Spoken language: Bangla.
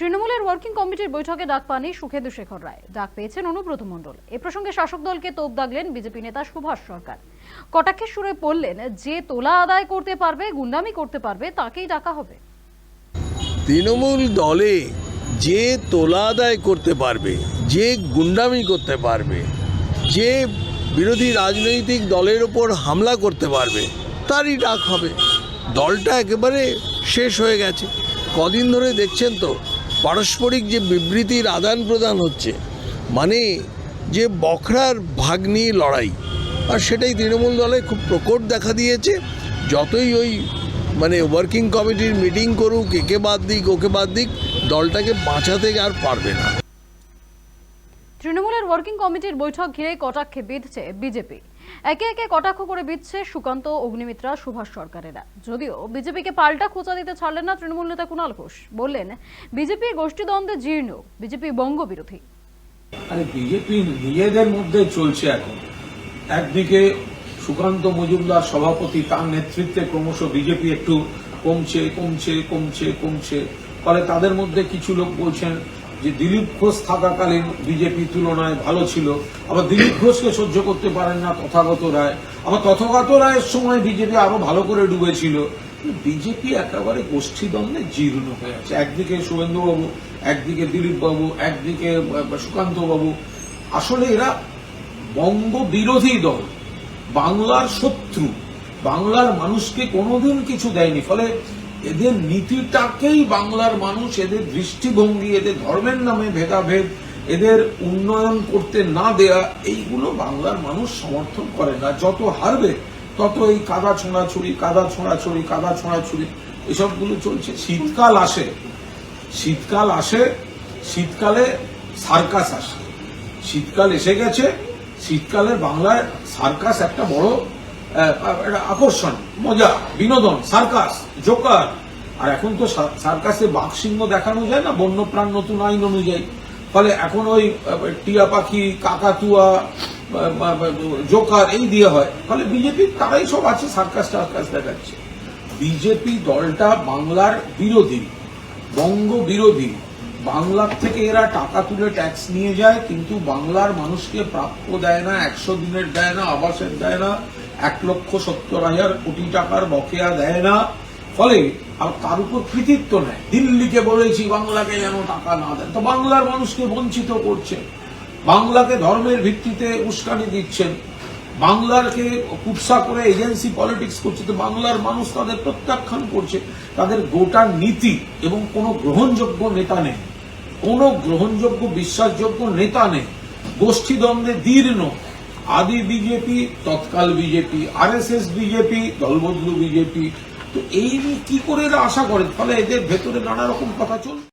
তৃণমূলের ওয়ার্কিং কমিটির বৈঠকে ডাক পাননি সুখেন্দু শেখর রায়। ডাক পেয়েছেন অনুব্রত মণ্ডল। এ প্রসঙ্গে শাসক দলকে তোপ দাগলেন বিজেপি নেতা সুভাষ সরকার। কটাক্ষের সুরে পড়লেন, যে তোলা আদায় করতে পারবে, গুন্ডামি করতে পারবে, তাকেই ডাকা হবে। তৃণমূল দলে যে তোলা আদায় করতে পারবে, যে গুন্ডামি করতে পারবে, যে বিরোধী রাজনৈতিক দলের ওপর হামলা করতে পারবে, তারই ডাক হবে। দলটা একেবারে শেষ হয়ে গেছে। কদিন ধরে দেখছেন তো পারস্পরিক যে বিবৃতির আদান প্রদান হচ্ছে মানে যে বখরার ভাগ নিয়ে লড়াই, আর সেটাই তৃণমূল দলে খুব প্রকট দেখা দিয়েছে। যতই ওই মানে ওয়ার্কিং কমিটির মিটিং করুক, একে বাদ দিক, ওকে বাদ দিক, দলটাকে বাঁচাতে আর পারবে না। তৃণমূলের ওয়ার্কিং কমিটির বৈঠক ঘিরে কটাক্ষে বিঁধছে বিজেপি। একে একে কটাক্ষ করে বিঁধছে সুকান্ত অগ্নিমিত্রা সুভাষ সরকারেরা। যদিও বিজেপিকে পাল্টা খোঁচা দিতে ছাড়লেন না তৃণমূল নেতা কুণাল ঘোষ। বললেন, বিজেপি গোষ্ঠীদ্বন্দ্বে জীর্ণ, বিজেপি বঙ্গবিরোধী। আরে বিজেপি নিজেদের মধ্যে চলছে এখন। একদিকে সুকান্ত মজুমদার সভাপতি তার নেতৃত্বে ক্রমশ বিজেপি একটু কমছে কমছে কমছে কমছে। ফলে তাদের মধ্যে কিছু লোক বলছেন যে দিলীপ ঘোষ থাকাকালীন বিজেপি তুলনায় ভালো ছিল। আবার দিলীপ ঘোষকে সহ্য করতে পারেন না তথাগত রায়। আবার তথাগত রায়ের সময় বিজেপি আরও ভালো করে ডুবেছিল। বিজেপি একেবারে গোষ্ঠীদ্বন্দ্বে জীর্ণ হয়ে আছে। একদিকে শুভেন্দুবাবু, একদিকে দিলীপবাবু, একদিকে সুকান্তবাবু। আসলে এরা বঙ্গ বিরোধী দল। বাংলার শত্রু। বাংলার মানুষকে কোনোদিন কিছু দেয়নি। ফলে এদের নীতিটাকেই বাংলার মানুষ এদের দৃষ্টিভঙ্গি, এদের ধর্মের নামে ভেদাভেদ, এদের উন্নয়ন করতে না দেয়া, এইগুলো বাংলার মানুষ সমর্থন করে না। যত হারবে, তত এই কাদা ছোঁড়াছুড়ি কাদা ছোঁড়াছুড়ি কাদা ছোঁড়াছুড়ি, এসবগুলো চলছে। শীতকাল আসে। শীতকাল আসে, শীতকালে সার্কাস আসে। শীতকাল এসে গেছে, শীতকালে বাংলায় সার্কাস একটা বড় আকর্ষণ, মজা, বিনোদন সার্কাস জোকার আর এখন তো সার্কাসে বাঘসিংহ দেখানো যায় না, বন্যপ্রাণ নতুন আইন অনুযায়ী। ফলে এখন ওই টিয়া পাখি, কাকাতুয়া জোকার এই দিয়ে হয়। ফলে বিজেপি, তারাই সব আছে সার্কাস টার্কাস দেখাচ্ছে। বিজেপি দলটা বাংলার বিরোধী বঙ্গ বিরোধী বাংলার থেকে এরা টাকা তুলে ট্যাক্স নিয়ে যায়, কিন্তু বাংলার মানুষকে প্রাপ্য দেয় না, একশো দিনের দেয় না, আবাসের দেয় না। এক লক্ষ সত্তর হাজার কোটি টাকার বকেয়া দেয় না। ফলে আর তার উপর কৃতিত্ব নেয় দিল্লিকে বলেছি, বাংলাকে যেন টাকা না দেয় তো বাংলার মানুষকে বঞ্চিত করছে। বাংলাকে ধর্মের ভিত্তিতে উস্কানি দিচ্ছেন। বাংলারকে কুৎসা করে এজেন্সি পলিটিক্স করছে। তো বাংলার মানুষ তাদের প্রত্যাখ্যান করছে। তাদের গোটা নীতি এবং কোনো গ্রহণযোগ্য নেতা নেই। কোনো গ্রহণযোগ্য, বিশ্বাসযোগ্য নেতা নেই। গোষ্ঠীদ্বন্দ্বে দীর্ণ। আদি বিজেপি, তৎকাল বিজেপি, আরএসএস বিজেপি দলবদলু বিজেপি। তো এই কি করে এরা আশা করেন ফলে এদের ভেতরে নানা রকম কথা চলছে।